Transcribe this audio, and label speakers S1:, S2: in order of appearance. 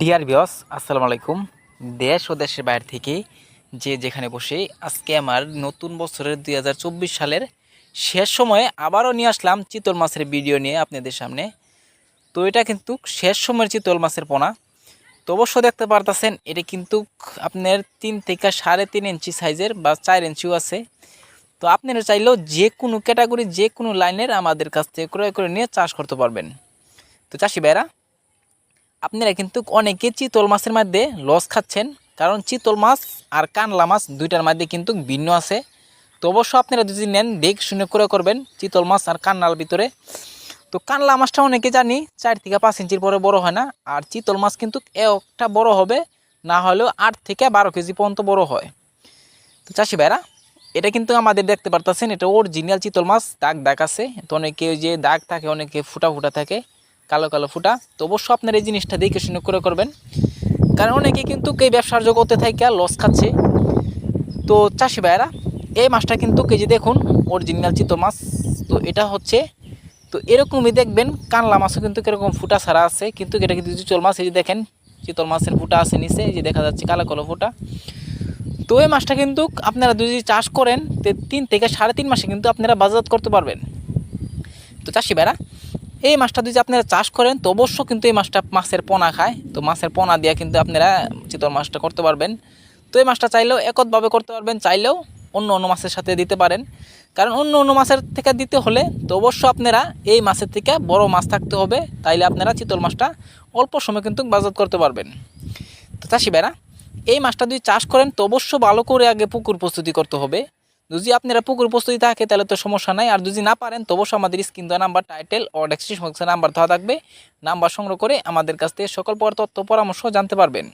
S1: Deer বিয়স আসসালামু আলাইকুম। দেশ ও দেশের বাইরে থেকে যে যেখানে বসে আজকে আমার নতুন বছরের দু হাজার চব্বিশ সালের শেষ সময়ে আবারও নিয়ে আসলাম চিতল মাছের ভিডিও নিয়ে আপনাদের সামনে। তো এটা কিন্তু শেষ সময়ের চিতল মাছের পোনা। তো অবশ্য দেখতে পারতেছেন, এটা কিন্তু আপনার তিন থেকে সাড়ে তিন ইঞ্চি সাইজের বা চার ইঞ্চিও আছে। তো আপনারা চাইলেও যে কোনো ক্যাটাগরি, যে কোনো লাইনের আমাদের কাছ থেকে ক্রয় করে নিয়ে চাষ করতে পারবেন। তো চাষি ভাইরা আপনারা কিন্তু অনেকে চিতল মাছের মধ্যে লস খাচ্ছেন, কারণ চিতল মাছ আর কানলা মাছ দুইটার মধ্যে কিন্তু ভিন্ন আছে। তো অবশ্য আপনারা যদি নেন, দেখ শুনে করে করবেন চিতল মাছ আর কান্নার ভিতরে। তো কানলা মাছটা অনেকে জানি চার থেকে পাঁচ ইঞ্চির পরে বড় হয় না, আর চিতল মাছ কিন্তু একটা বড় হবে, না হলেও আট থেকে বারো কেজি পর্যন্ত বড় হয়। তো চাষি ভাইরা, এটা কিন্তু আমাদের দেখতে পারতেছেন, এটা অরিজিনাল চিতল মাছ, দাগ দাগ আছে। তো অনেকে যে দাগ থাকে, অনেকে ফুটা ফুটা থাকে। কালো কালো ফুটা। তো অবশ্যই আপনার এই জিনিসটা দেখে শুনে করে করবেন। কারণ অনেকে কিন্তু এই ব্যবসার জগতে থেকে লস খাচ্ছে। তো চাষি ভাইয়েরা, এই মাছটা কিন্তু কেজি দেখুন অরিজিনাল চিতল মাছ। তো এটা হচ্ছে, তো এরকমই দেখবেন, কানলা মাছও কিন্তু এরকম ফুটা ছাড়া আছে। কিন্তু এটা কিন্তু চিতল মাছ, এই যে দেখেন, চিতল মাছের ফুটা আছে নিচে, এই যে দেখা যাচ্ছে কালো কালো ফুটা। তো এই মাছটা কিন্তু আপনারা যদি চাষ করেন তিন থেকে সাড়ে তিন মাসে কিন্তু আপনারা বাজারজাত করতে পারবেন। তো চাষি ভাইরা এই মাছটা যদি আপনারা চাষ করেন, তো অবশ্য কিন্তু এই মাছটা মাছের পোনা খায়। তো মাছের পোনা দিয়ে কিন্তু আপনারা চিতল মাছটা করতে পারবেন। তো এই মাছটা চাইলেও একতভাবে করতে পারবেন, চাইলেও অন্য অন্য মাছের সাথে দিতে পারেন। কারণ অন্য অন্য মাছের থেকে দিতে হলে, তো অবশ্য আপনারা এই মাছের থেকে বড় মাছ থাকতে হবে। তাইলে আপনারা চিতল মাছটা অল্প সময় কিন্তু বাজার করতে পারবেন। তো চাষি ভাইরা, এই মাছটা যদি চাষ করেন, তো অবশ্য ভালো করে আগে পুকুর প্রস্তুতি করতে হবে। যদি আপনারা পুকুর প্রস্তুতি থাকে, তাহলে তো সমস্যা নাই। আর যদি না পারেন তো অবশ্যই আমাদের স্ক্রিন দেওয়া নাম্বার টাইটেল ও ডেসক্রিপশন নাম্বার দেওয়া থাকবে। নাম্বার সংগ্রহ করে আমাদের কাছ থেকে সকল পর তথ্য, পরামর্শ জানতে পারবেন।